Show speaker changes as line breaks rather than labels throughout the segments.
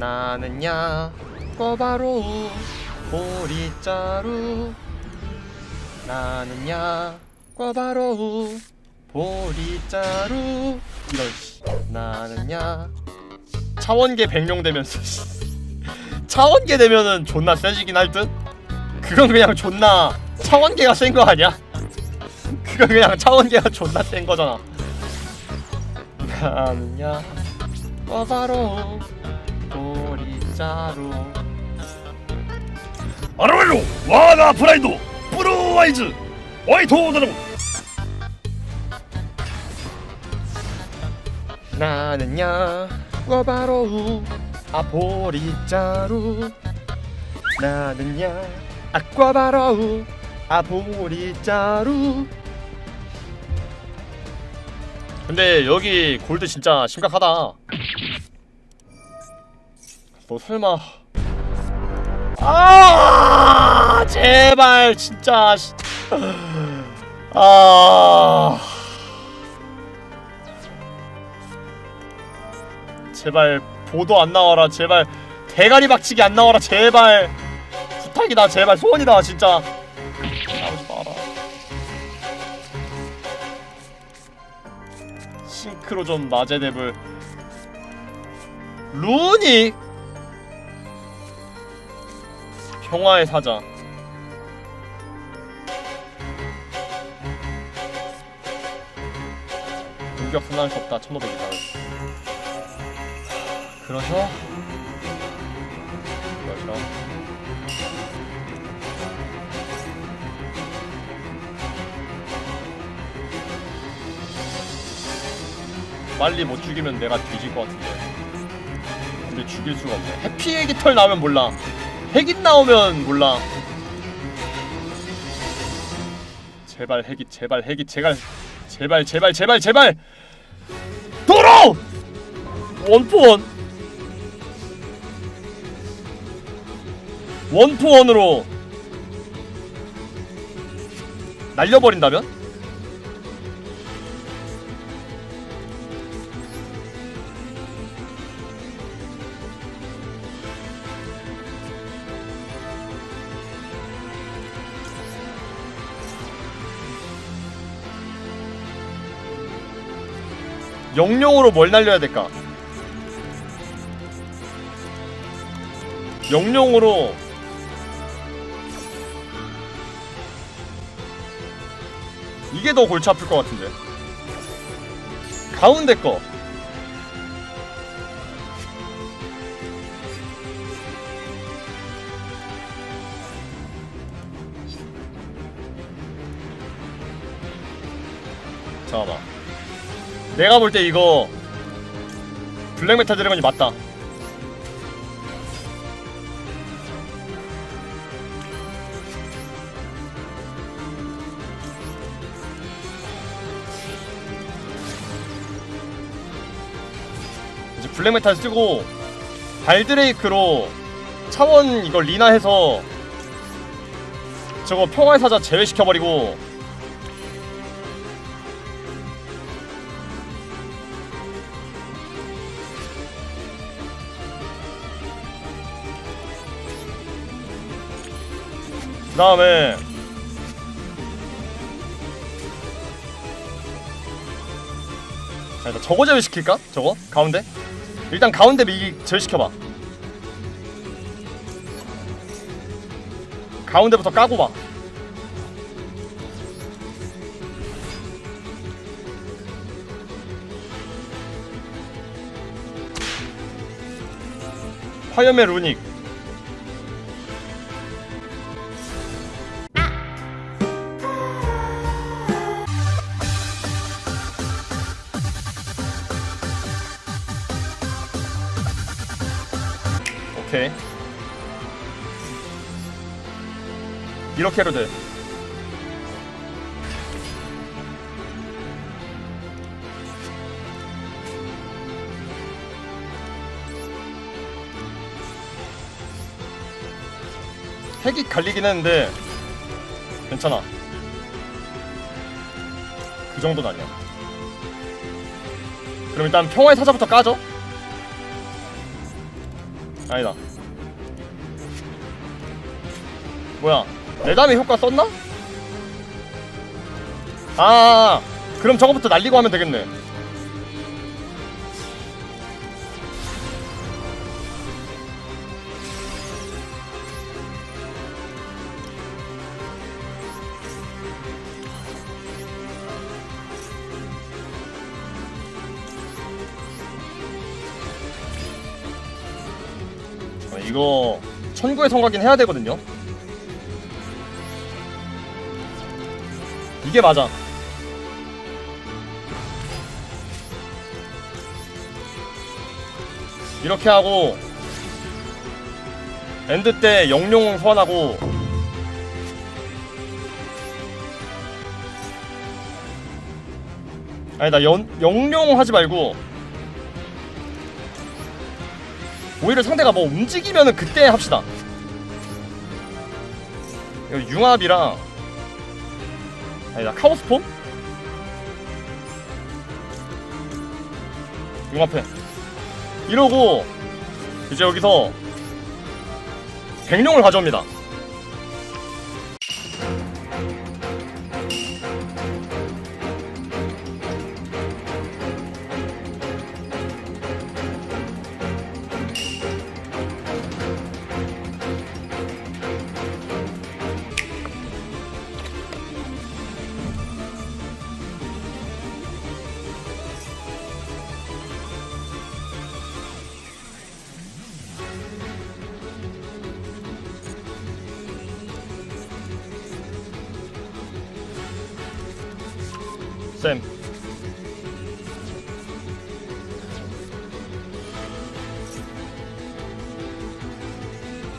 나는야. 꼬바로우 보리자루. 나는야. 꼬바로우 보리자루. 이런 씨. 나는야. 차원계 백룡 되면서 씨. 차원계 되면은 존나 세지긴 할 듯? 그건 그냥 존나 차원계가 센 거 아니야? 그건 그냥 차원계가 존나 센 거잖아. 나는야. 꼬바로우 보리자루.
아라벨로 와나 프라이드 브루와이즈 와이토 드라고
나는야 꼬바로우 아 보리자루. 나는야 아꼬바로우 아 보리자루. 근데 여기 골드 진짜 심각하다 너 설마. 아 제발 진짜. 씨. 아. 제발 보도 안 나와라. 제발 대가리 박치기 안 나와라. 제발. 부탁이다. 제발 소원이다 진짜. 나오지 마라. 싱크로전 마제데블 루닉 평화의 사자. 공격 순환할 수 없다. 1500이다. 그러셔 그러셔 빨리 못 죽이면 내가 뒤질 것 같은데. 근데 죽일 수가 없네. 해피의 깃털 나오면 몰라 핵인 나오면 몰라. 제발 핵이 제발 핵이 제발 제발 제발 제발 제발! 돌아 원포원! 원포원으로 날려버린다면? 영룡으로 뭘 날려야 될까? 영룡으로 이게 더 골치 아플 것 같은데? 가운데 거. 잠깐만 내가 볼 때 이거 블랙메탈 드래곤이 맞다. 이제 블랙메탈 쓰고 발드레이크로 차원 이거 리나 해서 저거 평화의 사자 제외시켜버리고 다음에 자, 일단 저거 제외시킬까? 저거? 가운데? 일단 가운데 미기 제외시켜봐 가운데부터 까고 봐 화염의 루닉 이렇게 해도 돼. 핵이 갈리긴 했는데 괜찮아. 그 정도는 아니야. 그럼 일단 평화의 사자부터 까죠? 아니다. 뭐야 내담의 효과 썼나? 아 그럼 저거부터 날리고 하면 되겠네 어, 이거 천구의 성각인 해야 되거든요. 이게 맞아. 이렇게 하고 엔드 때 영룡 소환하고 아니 나 연, 영룡 하지 말고 오히려 상대가 뭐 움직이면은 그때 합시다. 융합이랑 아니다 카오스폼? 융합해. 이러고 이제 여기서 백룡을 가져옵니다. 쌤.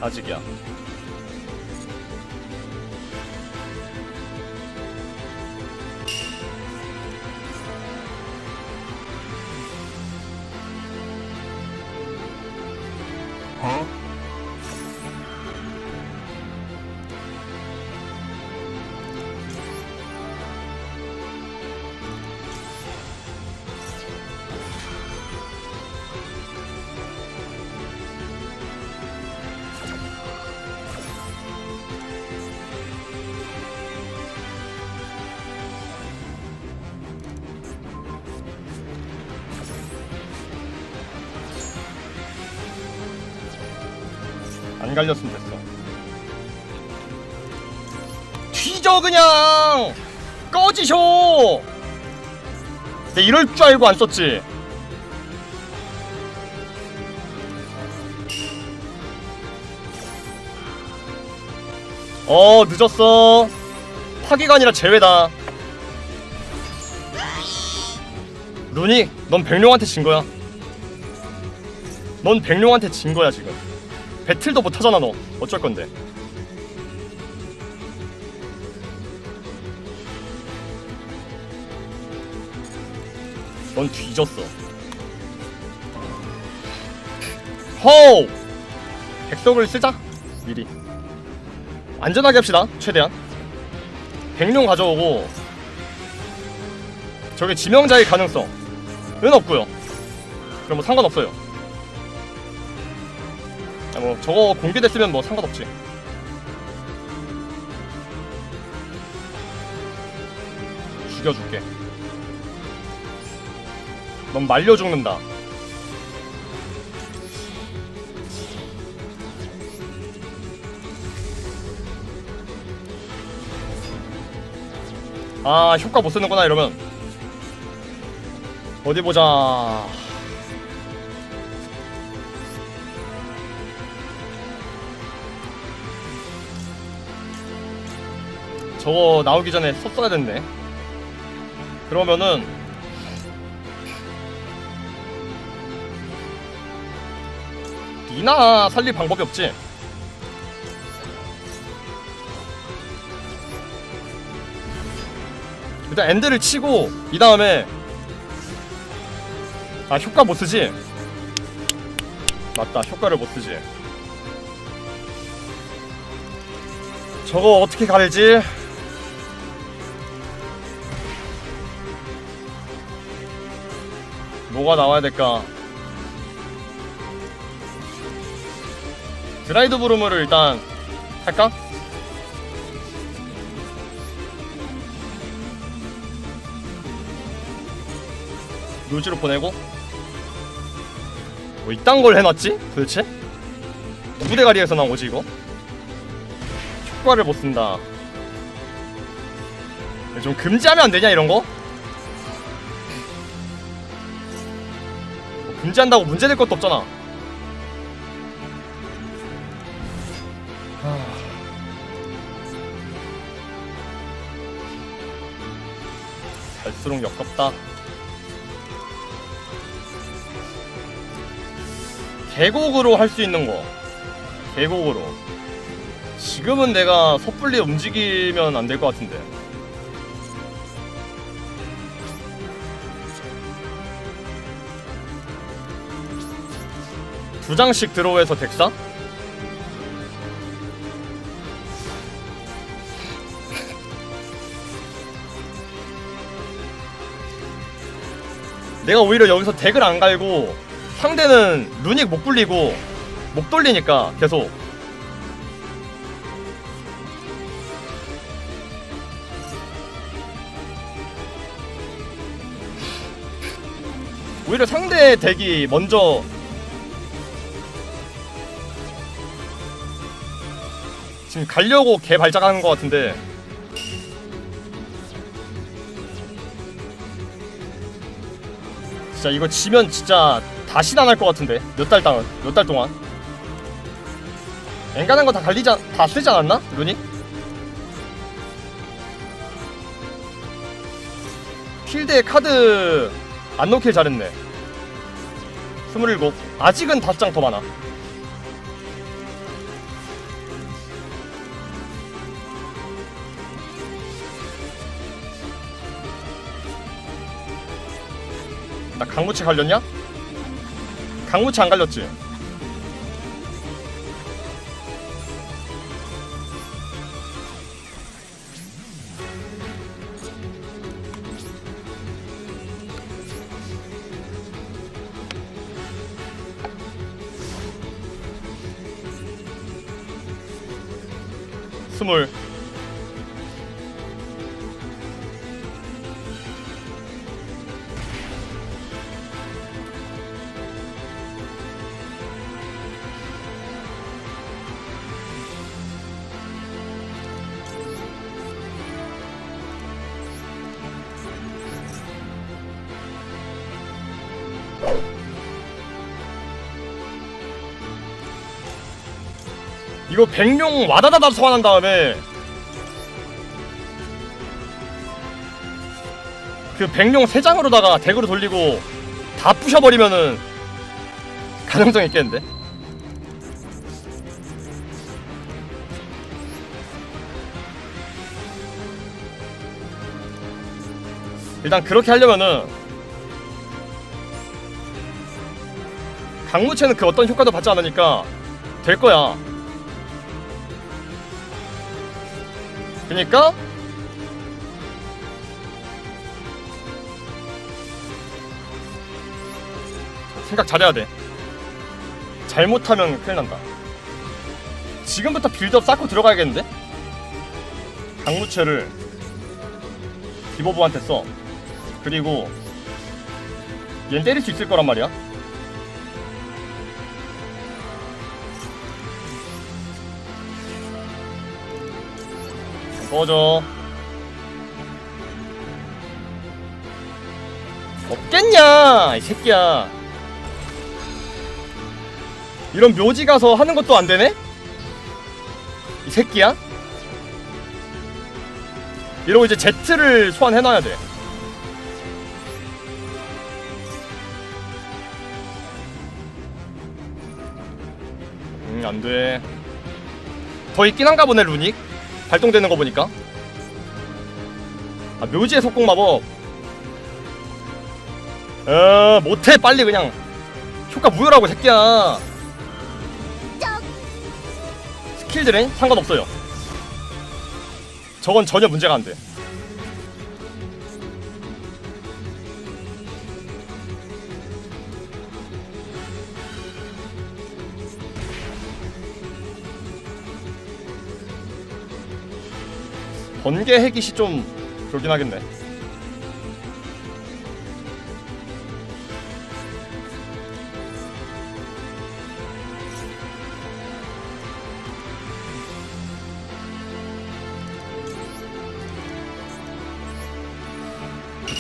아직이야. 안 갈렸으면 됐어. 뒤져 그냥 꺼지쇼. 내 이럴 줄 알고 안 썼지. 어 늦었어. 파기가 아니라 제외다. 루닉, 넌 백룡한테 진 거야. 넌 백룡한테 진 거야 지금. 배틀도 못 하잖아 너. 어쩔 건데. 넌 뒤졌어. 호우! 백석을 쓰자. 미리. 안전하게 합시다. 최대한. 백룡 가져오고 저게 지명자의 가능성은 없고요. 그럼 뭐 상관없어요. 아, 뭐 저거 공개됐으면 뭐 상관없지. 죽여줄게. 넌 말려 죽는다. 아 효과 못 쓰는구나 이러면 어디 보자. 저거 나오기 전에 썼어야 됐네. 그러면은 니나 살릴 방법이 없지. 일단 엔드를 치고 이 다음에 아 효과 못 쓰지. 맞다 효과를 못 쓰지. 저거 어떻게 갈지? 뭐가 나와야 될까? 드라이드 브루머를 일단 할까? 묘지로 보내고 뭐 이딴 걸 해놨지? 도대체? 누구 대가리에서 나온 거지 이거? 효과를 못 쓴다 좀 금지하면 안 되냐 이런 거? 뭐 금지한다고 문제될 것도 없잖아. 하... 갈수록 역겹다. 계곡으로 할 수 있는 거. 계곡으로. 지금은 내가 섣불리 움직이면 안 될 것 같은데 두 장씩 드로우해서 덱사? 내가 오히려 여기서 덱을 안 갈고 상대는 루닉 못 굴리고 목 돌리니까 계속 오히려 상대 덱이 먼저 지금 가려고 개 발작하는 것 같은데. 진짜 이거 지면 진짜 다시 안할것 같은데. 몇달 동안 몇달 동안. 엔간한 거 다 갈리지 않- 다 쓰지 않았나? 루니? 필드에 카드 안 넣길 잘했네. 27 아직은 5장 더 많아 강무치 갈렸냐? 강무치 안 갈렸지? 스물 이거 백룡 와다다다 소환한 다음에 그 백룡 세 장으로다가 덱으로 돌리고 다 부셔버리면은 가능성 있겠는데? 일단 그렇게 하려면은 강무체는 그 어떤 효과도 받지 않으니까 될 거야. 그니까 생각 잘해야 돼. 잘못하면 큰일 난다. 지금부터 빌드업 쌓고 들어가야겠는데? 강무체를 디버브한테 써. 그리고 얜 때릴 수 있을 거란 말이야. 꺼져. 없겠냐, 이 새끼야. 이런 묘지 가서 하는 것도 안 되네? 이 새끼야? 이러고 이제 Z를 소환해놔야 돼. 음, 안 돼. 더 있긴 한가 보네, 루닉. 발동되는 거 보니까. 아, 묘지의 속공 마법. 어, 못해, 빨리 그냥. 효과 무효라고, 새끼야. 스킬 드레인? 상관없어요. 저건 전혀 문제가 안 돼. 번개 해깃이 좀 그러긴 하겠네.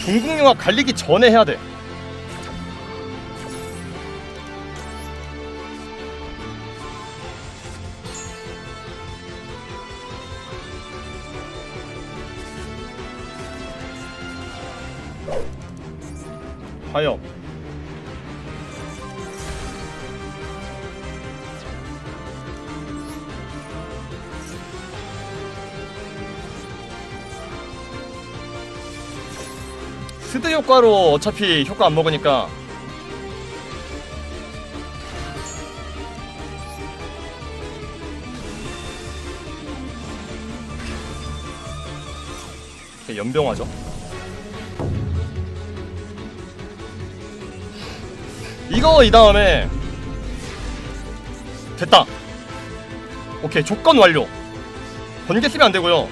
동국영화 갈리기 전에 해야 돼. 효과로 어차피 효과 안 먹으니까 연병하죠. 이거 이 다음에 됐다. 오케이 조건 완료. 번개 쓰면 안 되고요.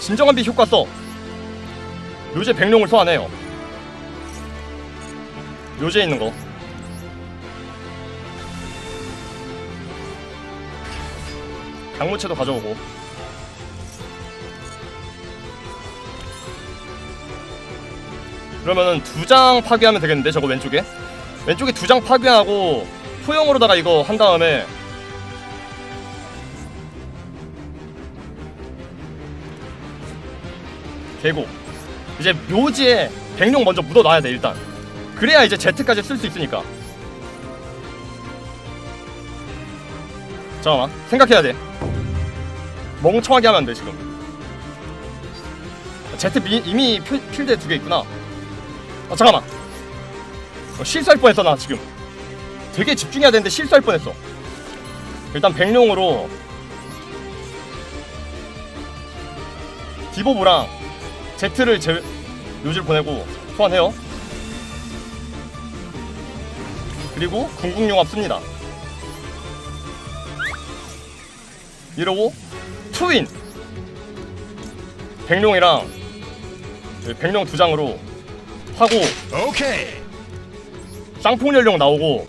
진정한 빛 효과 써. 요새 백룡을 소환해요. 요새 있는 거. 강무체도 가져오고. 그러면은 두 장 파괴하면 되겠는데 저거 왼쪽에 왼쪽에 두 장 파괴하고 포용으로다가 이거 한 다음에 개고 이제 묘지에 백룡 먼저 묻어놔야 돼 일단. 그래야 이제 제트까지 쓸 수 있으니까. 잠깐만 생각해야 돼. 멍청하게 하면 안 돼 지금. 제트 미, 이미 필, 필드에 두 개 있구나. 아 잠깐만. 어, 실수할 뻔했어 나 지금. 되게 집중해야 되는데 실수할 뻔했어. 일단 백룡으로 디보브랑 제트를 제 묘지를 보내고 소환해요. 그리고 궁극용합 씁니다. 이러고 투인 백룡이랑 백룡 두 장으로 하고
오케이.
쌍풍 연령 나오고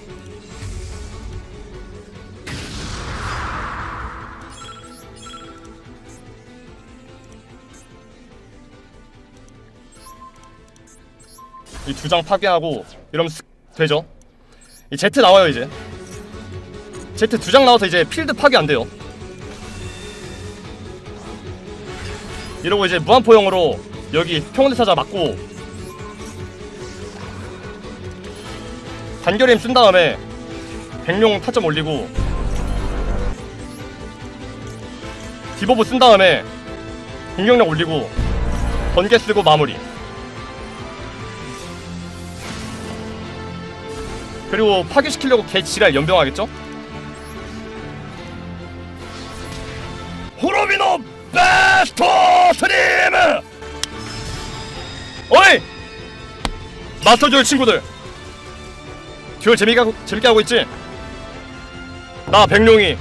이 두 장 파괴하고 이러면 스- 되죠. 이 제트 나와요 이제. 제트 두장 나와서 이제 필드 파괴 안 돼요. 이러고 이제 무한포용으로 여기 평원대사자 맞고 단결임 쓴 다음에 백룡 타점 올리고 디버브 쓴 다음에 공격력 올리고 번개 쓰고 마무리 그리고 파괴시키려고 개 지랄 연병하겠죠?
호로비노 베스트 스트림.
어이! 마스터 듀얼 친구들 듀얼 재미가, 재밌게 하고 있지? 나 백룡이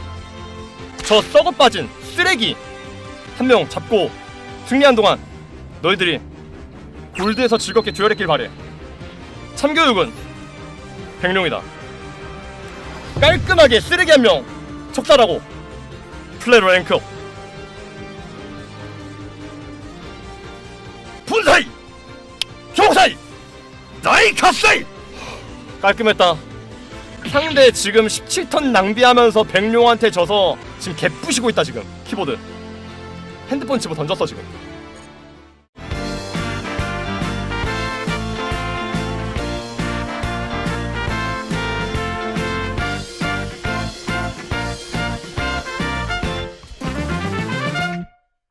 저 썩어 빠진 쓰레기 한 명 잡고 승리한 동안 너희들이 골드에서 즐겁게 듀얼했길 바래 참교육은 백룡이다 깔끔하게 쓰레기 한명 척살하고 플레로 랭크업
분사이. 교사이. 나이 갓사이.
깔끔했다. 상대 지금 17턴 낭비하면서 백룡한테 져서 지금 개뿌시고 있다 지금 키보드. 핸드폰 집어 던졌어 지금.